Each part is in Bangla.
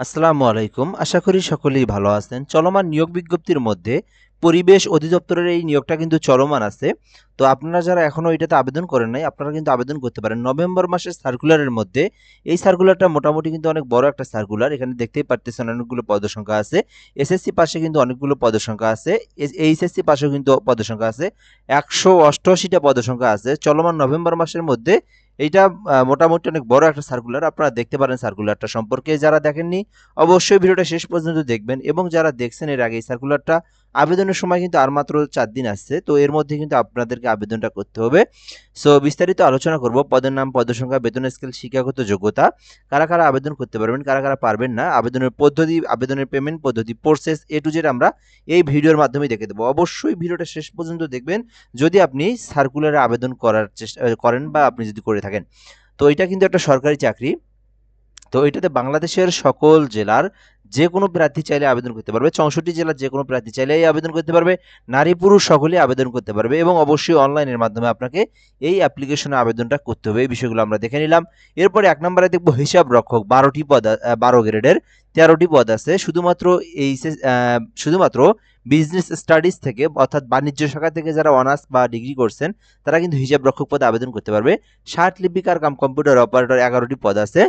আসসালামু আলাইকুম। আশা করি সকলেই ভালো আছেন। চলমান নিয়োগ বিজ্ঞপ্তির মধ্যে পরিবেশ অধিদপ্তরের এই নিয়োগটা কিন্তু চলমান আছে। তো আপনারা যারা এখনও এটাতে আবেদন করেন নাই, আপনারা কিন্তু আবেদন করতে পারেন। নভেম্বর মাসের সার্কুলারের মধ্যে এই সার্কুলারটা মোটামুটি কিন্তু অনেক বড় একটা সার্কুলার। এখানে দেখতেই পারতেছেন অনেকগুলো পদসংখ্যা আছে। এসএসসি পাশে কিন্তু অনেকগুলো পদসংখ্যা আছে। এইচএসসি পাশেও কিন্তু পদসংখ্যা আছে। একশো অষ্টআশিটা পদসংখ্যা আছে। চলমান নভেম্বর মাসের মধ্যে এইটা মোটামুটি অনেক বড় একটা সার্কুলার আপনারা দেখতে পারেন সার্কুলারটা সম্পর্কে। যারা দেখেননি, অবশ্যই ভিডিওটা শেষ পর্যন্ত দেখবেন এবং যারা দেখছেন, এর আগে এই সার্কুলারটা আবেদনের সময় কিন্তু আর মাত্র চার দিন আসছে, তো এর মধ্যে কিন্তু আপনাদেরকে আবেদনটা করতে হবে। সো বিস্তারিত আলোচনা করব। পদের নাম পদসংখ্যা বেতন স্কেল শিক্ষাগত যোগ্যতা। কারা কারা আবেদন করতে পারবেন, কারা কারা পারবেন না, আবেদনের পদ্ধতি, আবেদনের পেমেন্ট পদ্ধতি প্রসেস এ টু জেড আমরা এই ভিডিওর মাধ্যমে দেখে দেবো। অবশ্যই ভিডিওটা শেষ পর্যন্ত দেখবেন, যদি আপনি সার্কুলারে আবেদন করার চেষ্টা করেন বা আপনি যদি করে থাকেন। তো এটা কিন্তু একটা সরকারি চাকরি। তো এটাতে বাংলাদেশের সকল জেলার যে কোনো প্রার্থী চাইলে আবেদন করতে পারবে। চৌষট্টি জেলার যে কোনো প্রার্থী চাইলে এই আবেদন করতে পারবে। নারী পুরুষ সকলেই আবেদন করতে পারবে এবং অবশ্যই অনলাইনের মাধ্যমে আপনাকে এই অ্যাপ্লিকেশনে আবেদনটা করতে হবে। এই বিষয়গুলো আমরা দেখে নিলাম। এরপরে এক নম্বরে দেখব হিসাব রক্ষক বারোটি পদ বারো গ্রেডের তেরোটি পদ আছে। শুধুমাত্র এই শুধুমাত্র বিজনেস স্টাডিজ থেকে, অর্থাৎ বাণিজ্য শাখা থেকে যারা অনার্স বা ডিগ্রি করছেন, তারা কিন্তু হিসাব রক্ষক পদে আবেদন করতে পারবে। ষাট লিপিকার কাম কম্পিউটার অপারেটর এগারোটি পদ আছে।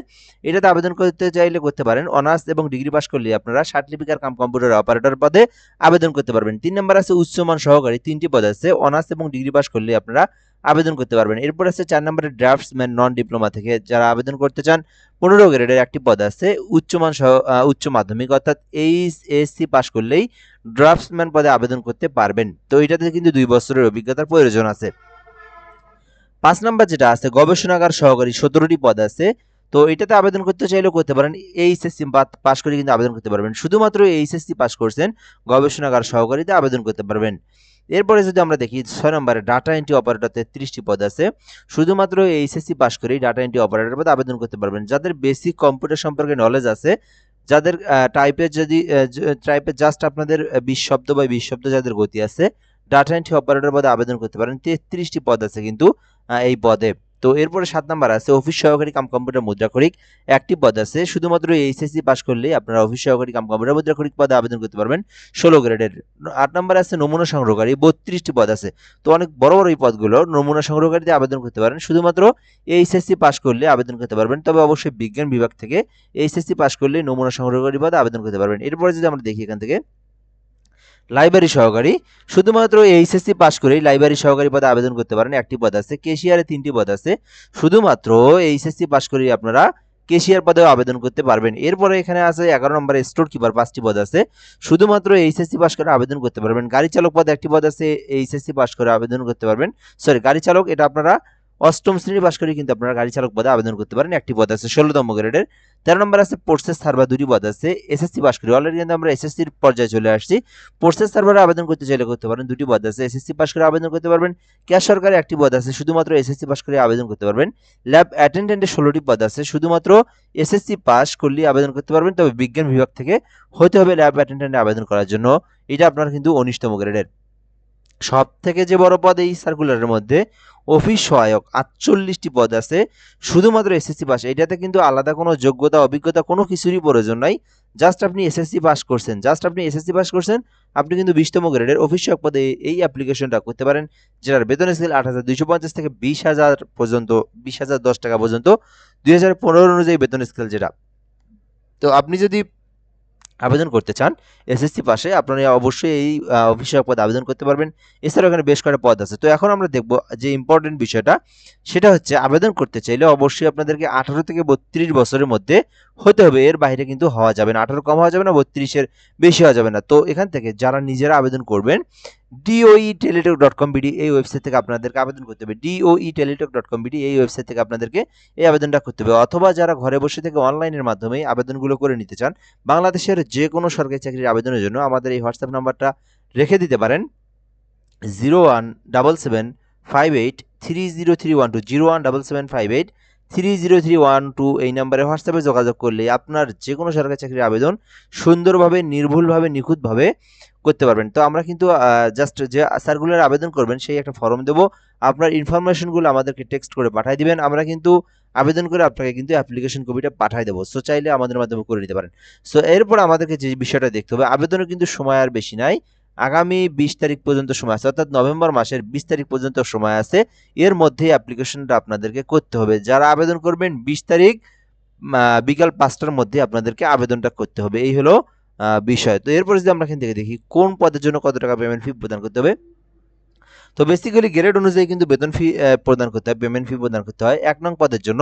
এটাতে আবেদন করতে চাইলে করতে পারেন। অনার্স এবং ডিগ্রি পাস করলে আপনারা ষাট লিপিকার কাম কম্পিউটার অপারেটর পদে আবেদন করতে পারবেন। তিন নম্বর আছে উচ্চমান সহকারী, তিনটি পদ আছে। অনার্স এবং ডিগ্রি পাস করলে আপনারা আবেদন করতে পারবেন। এরপর আছে চার নম্বরে ড্রাফটসম্যান নন ডিপ্লোমা থেকে যারা আবেদন করতে চান, পনেরো গ্রেডের একটি পদ আছে, উচ্চমান সহ উচ্চ মাধ্যমিক। অর্থাৎ এইচ এসসি পাস করলেই ড্রাফটসম্যান পদে আবেদন করতে পারবেন। তো এটাতে কিন্তু দুই বছরের অভিজ্ঞতার প্রয়োজন আছে। পাঁচ নাম্বার যেটা আছে, গবেষণাগার সহকারী সতেরোটি পদ আছে। তো এটাতে আবেদন করতে চাইলেও করতে পারেন, এইচএসসি পাস করে কিন্তু আবেদন করতে পারবেন। শুধুমাত্র এইচএসসি পাস করছেন, গবেষণাগার সহকারীতে আবেদন করতে পারবেন। এরপরে যদি আমরা দেখি ছয় নম্বরে ডাটা এন্ট্রি অপারেটর তেত্রিশটি পদ আছে। শুধুমাত্র এইচএসসি পাস করেই ডাটা এন্ট্রি অপারেটর পদে আবেদন করতে পারবেন। যাদের বেসিক কম্পিউটার সম্পর্কে নলেজ আছে, যাদের টাইপের যদি টাইপের জাস্ট আপনাদের বিশ শব্দ বা বিশ শব্দ যাদের গতি আছে ডাটা এন্ট্রি অপারেটর পদে আবেদন করতে পারেন। তেত্রিশটি পদ আছে কিন্তু এই পদে। তো এরপরে সাত নাম্বার আছে, অফিস সহকারী কাম কম্পিউটার মুদ্রাক্ষরিক। একটি পদ আছে, শুধুমাত্র এইচএসসি পাস করলেই আপনারা অফিস সহকারী কাম কম্পিউটার মুদ্রাক্ষরিক পদে আবেদন করতে পারবেন ষোলো গ্রেডের। আট নাম্বার আছে, নমুনা সংগ্রহকারী, বত্রিশটি পদ আছে। তো অনেক বড় বড় এই পদগুলো নমুনা সংগ্রহকারীতে আবেদন করতে পারেন। শুধুমাত্র এইচএসসি পাস করলে আবেদন করতে পারবেন। তবে অবশ্যই বিজ্ঞান বিভাগ থেকে এইচএসসি পাস করলে নমুনা সংগ্রহকারী পদে আবেদন করতে পারবেন। এরপরে যদি আমরা দেখি এখান থেকে লাইব্রেরি সহকারী। শুধুমাত্র এইচএসসি পাস করেই লাইব্রেরি সহকারী পদে আবেদন করতে পারেন। একটি পদ আছে কেশিয়ারে, তিনটি পদ আছে। শুধুমাত্র এইচএসসি পাস করেই আপনারা কেশিয়ার পদেও আবেদন করতে পারবেন। এরপরে এখানে আছে এগারো নম্বরে স্টোর কিপার, পাঁচটি পদ আছে। শুধুমাত্র এইচএসসি পাস করে আবেদন করতে পারবেন। গাড়ি চালক পদে একটি পদ আছে, এইচএসসি পাস করে আবেদন করতে পারবেন। সরি, গাড়ি চালক, এটা আপনারা অষ্টম শ্রেণি পাস করে কিন্তু আপনারা গাড়ি চালক পদে আবেদন করতে পারেন। একটি পদ আছে ষোলোতম গ্রেডের। তেরো নম্বর আছে পোর্সেস সার্ভার। দুটি পদ আছে এসএসসি পাস করে। অলরেডি কিন্তু আমরা এসএসসির পর্যায়ে চলে আসছি। পোর্সেস সার্ভারে আবেদন করতে চাইলে করতে পারেন। দুটি পদ আছে এসএসসি পাস করে আবেদন করতে পারবেন। ক্যাশ সরকারে একটি পদ আছে শুধুমাত্র এসএসসি পাস করে আবেদন করতে পারবেন। ল্যাব অ্যাটেন্ডেন্টের ষোলোটি পদ আছে। শুধুমাত্র এসএসসি পাস করলেই আবেদন করতে পারবেন। তবে বিজ্ঞান বিভাগ থেকে হতে হবে ল্যাব অ্যাটেন্ডেন্টে আবেদন করার জন্য। এটা আপনার কিন্তু উনিশতম গ্রেডের। সব থেকে যে বড় পদ এই সার্কুলারের মধ্যে অফিস সহায়ক আটচল্লিশটি পদ আছে, শুধুমাত্র এসএসসি পাস এটাতে কিন্তু আলাদা কোনো যোগ্যতা, অভিজ্ঞতা কোনো কিছুরই প্রয়োজন নাই। জাস্ট আপনি এসএসসি পাস করছেন জাস্ট আপনি এসএসসি পাস করছেন, আপনি কিন্তু বিশতম গ্রেডের অফিস সহায়ক পদে এই অ্যাপ্লিকেশনটা করতে পারেন, যেটার বেতন স্কেল আট হাজার দুইশো পঞ্চাশ থেকে বিশ হাজার পর্যন্ত, বিশ হাজার দশ টাকা পর্যন্ত, দুই হাজার পনেরো অনুযায়ী বেতন স্কেল যেটা। তো আপনি যদি আবেদন করতে চান এসএসসি পাশে আপনারা অবশ্যই এই অফিসার পদ আবেদন করতে পারবেন। এছাড়াও এখানে বেশ কয়েকটা পদ আছে। তো এখন আমরা দেখব যে ইম্পর্টেন্ট বিষয়টা, সেটা হচ্ছে আবেদন করতে চাইলে অবশ্যই আপনাদেরকে আঠারো থেকে বত্রিশ বছরের মধ্যে হতে হবে। এর বাইরে কিন্তু হওয়া যাবে না। আঠারো কম হওয়া যাবে না, বত্রিশের বেশি হওয়া যাবে না। তো এখান থেকে যারা নিজেরা আবেদন করবেন DOE Teletalk dot com BD এই ওয়েবসাইট থেকে আপনাদেরকে আবেদন করতে হবে। DOE Teletalk dot com BD এই ওয়েবসাইট থেকে আপনাদেরকে এই আবেদনটা করতে হবে। অথবা যারা ঘরে বসে থেকে অনলাইনের মাধ্যমে আবেদনগুলো করে নিতে চান, বাংলাদেশের যে কোনো সরকারি চাকরির আবেদনের জন্য আমাদের এই হোয়াটসঅ্যাপ নাম্বারটা রেখে দিতে পারেন। Zero one double seven five eight three zero three one two zero one double seven five eight three zero three one two এই নাম্বারে হোয়াটসঅ্যাপে যোগাযোগ করলে আপনার যে কোনো সরকারি চাকরির আবেদন সুন্দরভাবে, নির্ভুলভাবে, নিখুঁতভাবে করতে পারবেন। তো আমরা কিন্তু জাস্ট যে সার্কুলার আবেদন করবেন, সেই একটা ফর্ম দেবো। আপনার ইনফরমেশনগুলো আমাদেরকে টেক্সট করে পাঠিয়ে দিবেন। আমরা কিন্তু আবেদন করে আপনাকে কিন্তু অ্যাপ্লিকেশন কপিটা পাঠিয়ে দেবো। সো চাইলে আমাদের মাধ্যমে করে নিতে পারেন। সো এরপর আমাদেরকে যে বিষয়টা দেখতে হবে, আবেদনের কিন্তু সময় আর বেশি নাই। আগামী বিশ তারিখ পর্যন্ত সময় আছে, অর্থাৎ নভেম্বর মাসের বিশ তারিখ পর্যন্ত সময় আছে, এর মধ্যেই অ্যাপ্লিকেশনটা আপনাদেরকে করতে হবে। যারা আবেদন করবেন বিশ তারিখ বিকাল পাঁচটার মধ্যে আপনাদেরকে আবেদনটা করতে হবে। এই হলো বিষয়। তো এরপর যদি আমরা এখান থেকে দেখি, কোন পদের জন্য কত টাকা পেমেন্ট ফি প্রদান করতে হবে? তো বেসিক্যালি গ্রেড অনুযায়ী কিন্তু বেতন ফি প্রদান করতে হয় পেমেন্ট ফি প্রদান করতে হয়। এক নং পদের জন্য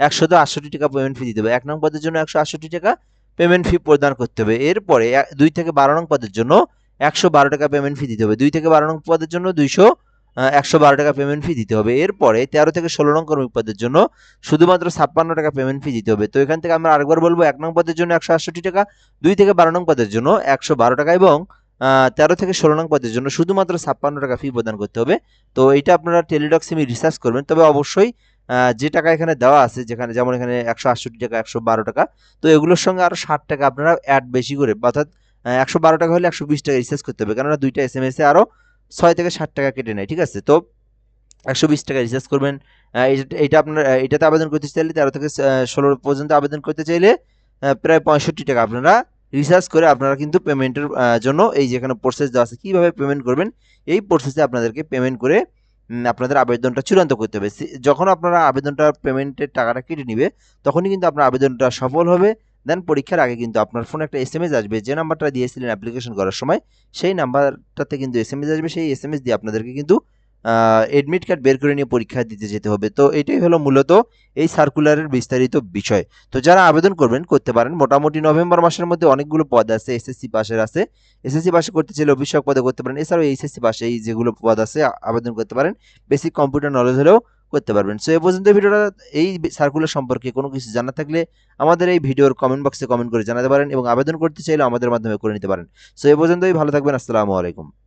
একশো আটষট্টি টাকা পেমেন্ট ফি দিতে হবে। এক নং পদের জন্য একশো আটষট্টি টাকা পেমেন্ট ফি প্রদান করতে হবে। এরপরে দুই থেকে বারো নং পদের জন্য একশো বারো টাকা পেমেন্ট ফি দিতে হবে। দুই থেকে বারো নং পদের জন্য দুইশো একশো বারো টাকা পেমেন্ট ফি দিতে হবে। এরপরে তেরো থেকে ষোলো নং কর্মী পদের জন্য শুধুমাত্র ছাপ্পান্ন টাকা পেমেন্ট ফি দিতে হবে। তো এখান থেকে আমরা আরেকবার বলব, এক নং পদের জন্য একশো আটষট্টি টাকা, দুই থেকে বারো নং পদের জন্য একশো বারো টাকা এবং তেরো থেকে ষোলো নং পদের জন্য শুধুমাত্র ছাপ্পান্ন টাকা ফি প্রদান করতে হবে। তো এটা আপনারা টেলিডক সিমে রিসার্চ করবেন। তবে অবশ্যই যে টাকা এখানে দেওয়া আছে, যেখানে যেমন এখানে একশো আটষট্টি টাকা, একশো বারো টাকা, তো এগুলোর সঙ্গে আরও ষাট টাকা আপনারা অ্যাড বেশি করে, অর্থাৎ একশো বারো টাকা হলে একশো বিশ টাকা রিচার্জ করতে হবে। কেননা দুইটা এস এম এসে আরও ছয় থেকে ষাট টাকা কেটে নেয়, ঠিক আছে? তো একশো বিশ টাকা রিচার্জ করবেন। এটা- আপনার এটাতে আবেদন করতে চাইলে তেরো থেকে ষোলো পর্যন্ত আবেদন করতে চাইলে প্রায় পঁয়ষট্টি টাকা আপনারা রিচার্জ করে আপনারা কিন্তু পেমেন্টের জন্য এই যেখানে প্রসেস দেওয়া আছে, কীভাবে পেমেন্ট করবেন? এই প্রসেসে আপনাদেরকে পেমেন্ট করে আপনাদের আবেদনটা চূড়ান্ত করতে হবে। যখন আপনারা আবেদনটা পেমেন্টের টাকাটা কেটে নিবে, তখনই কিন্তু আপনার আবেদনটা সফল হবে। দেন পরীক্ষার আগে কিন্তু আপনার ফোনে একটা এস আসবে। যে নাম্বারটা দিয়েছিলেন অ্যাপ্লিকেশন করার সময়, সেই নাম্বারটাতে কিন্তু এস আসবে। সেই এস দিয়ে আপনাদেরকে কিন্তু এডমিট কার্ড বের করে নিয়ে পরীক্ষা দিতে যেতে হবে। তো এটাই হলো মূলত এই সার্কুলারের বিস্তারিত বিষয়। তো যারা আবেদন করবেন, করতে পারেন। মোটামুটি নভেম্বর মাসের মধ্যে অনেকগুলো পদ আছে এসএসসি পাশের আছে। এসএসসি পাশে করতে চাইলে অভিষেক পদে করতে পারেন। এছাড়াও এইচএসসি পাশে এই যেগুলো পদ আছে আবেদন করতে পারেন। বেসিক কম্পিউটার নলেজ হলেও করতে পারবেন। সো এ পর্যন্ত ভিডিওটা এই সার্কুলার সম্পর্কে কোনো কিছু জানা থাকলে আমাদের এই ভিডিওর কমেন্ট বক্সে কমেন্ট করে জানাতে পারেন এবং আবেদন করতে চাইলে আমাদের মাধ্যমে করে নিতে পারেন। সো এ পর্যন্তই, ভালো থাকবেন, আসসালামু আলাইকুম।